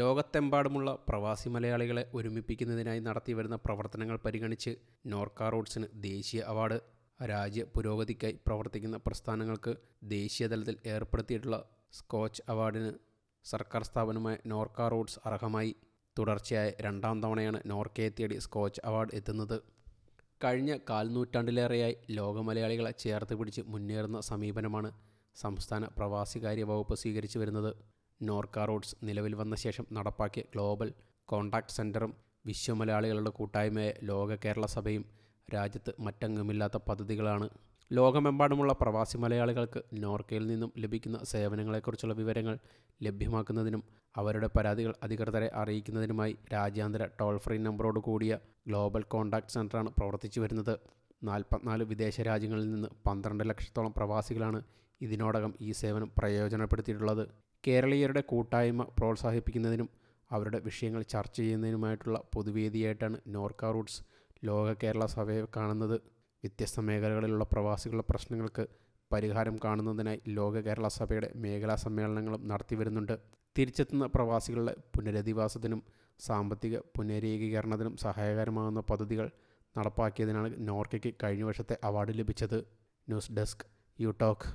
ലോകത്തെമ്പാടുമുള്ള പ്രവാസി മലയാളികളെ ഒരുമിപ്പിക്കുന്നതിനായി നടത്തിവരുന്ന പ്രവർത്തനങ്ങൾ പരിഗണിച്ച് നോർക്ക റോഡ്സിന് ദേശീയ അവാർഡ്. രാജ്യ പുരോഗതിക്കായി പ്രവർത്തിക്കുന്ന പ്രസ്ഥാനങ്ങൾക്ക് ദേശീയതലത്തിൽ ഏർപ്പെടുത്തിയിട്ടുള്ള സ്കോച്ച് അവാർഡിന് സർക്കാർ സ്ഥാപനമായ നോർക്ക റോഡ്സ് അർഹമായി. തുടർച്ചയായ രണ്ടാം തവണയാണ് നോർക്കയെ തേടി സ്കോച്ച് അവാർഡ് എത്തുന്നത്. കഴിഞ്ഞ കാൽനൂറ്റാണ്ടിലേറെയായി ലോക മലയാളികളെ ചേർത്ത് പിടിച്ച് മുന്നേറുന്ന സമീപനമാണ് സംസ്ഥാന പ്രവാസികാര്യ വകുപ്പ് സ്വീകരിച്ചു വരുന്നത്. നോർക്ക റോഡ്സ് നിലവിൽ വന്ന ശേഷം നടപ്പാക്കിയ ഗ്ലോബൽ കോൺടാക്ട് സെന്ററും വിശ്വമലയാളികളുടെ കൂട്ടായ്മയായ ലോക കേരള സഭയും രാജ്യത്ത് മറ്റെങ്ങുമില്ലാത്ത പദ്ധതികളാണ്. ലോകമെമ്പാടുമുള്ള പ്രവാസി മലയാളികൾക്ക് നോർക്കയിൽ നിന്നും ലഭിക്കുന്ന സേവനങ്ങളെക്കുറിച്ചുള്ള വിവരങ്ങൾ ലഭ്യമാക്കുന്നതിനും അവരുടെ പരാതികൾ അധികൃതരെ അറിയിക്കുന്നതിനുമായി രാജ്യാന്തര ടോൾ ഫ്രീ നമ്പറോട് കൂടിയ ഗ്ലോബൽ കോൺടാക്ട് സെന്ററാണ് പ്രവർത്തിച്ചു വരുന്നത്. നാൽപ്പത്തിനാല് വിദേശ രാജ്യങ്ങളിൽ നിന്ന് പന്ത്രണ്ട് ലക്ഷത്തോളം പ്രവാസികളാണ് ഇതിനോടകം ഈ സേവനം പ്രയോജനപ്പെടുത്തിയിട്ടുള്ളത്. കേരളീയരുടെ കൂട്ടായ്മ പ്രോത്സാഹിപ്പിക്കുന്നതിനും അവരുടെ വിഷയങ്ങൾ ചർച്ച ചെയ്യുന്നതിനുമായിട്ടുള്ള പൊതുവേദിയായിട്ടാണ് നോർക്ക റൂട്ട്സ് ലോക കേരള സഭയെ കാണുന്നത്. വ്യത്യസ്ത മേഖലകളിലുള്ള പ്രവാസികളുടെ പ്രശ്നങ്ങൾക്ക് പരിഹാരം കാണുന്നതിനായി ലോക കേരള സഭയുടെ മേഖലാ സമ്മേളനങ്ങളും നടത്തി വരുന്നുണ്ട്. തിരിച്ചെത്തുന്ന പ്രവാസികളുടെ പുനരധിവാസത്തിനും സാമ്പത്തിക പുനരേകീകരണത്തിനും സഹായകരമാകുന്ന പദ്ധതികൾ നടപ്പാക്കിയതിനാണ് നോർക്കയ്ക്ക് കഴിഞ്ഞ വർഷത്തെ അവാർഡ് ലഭിച്ചത്. News desk you talk.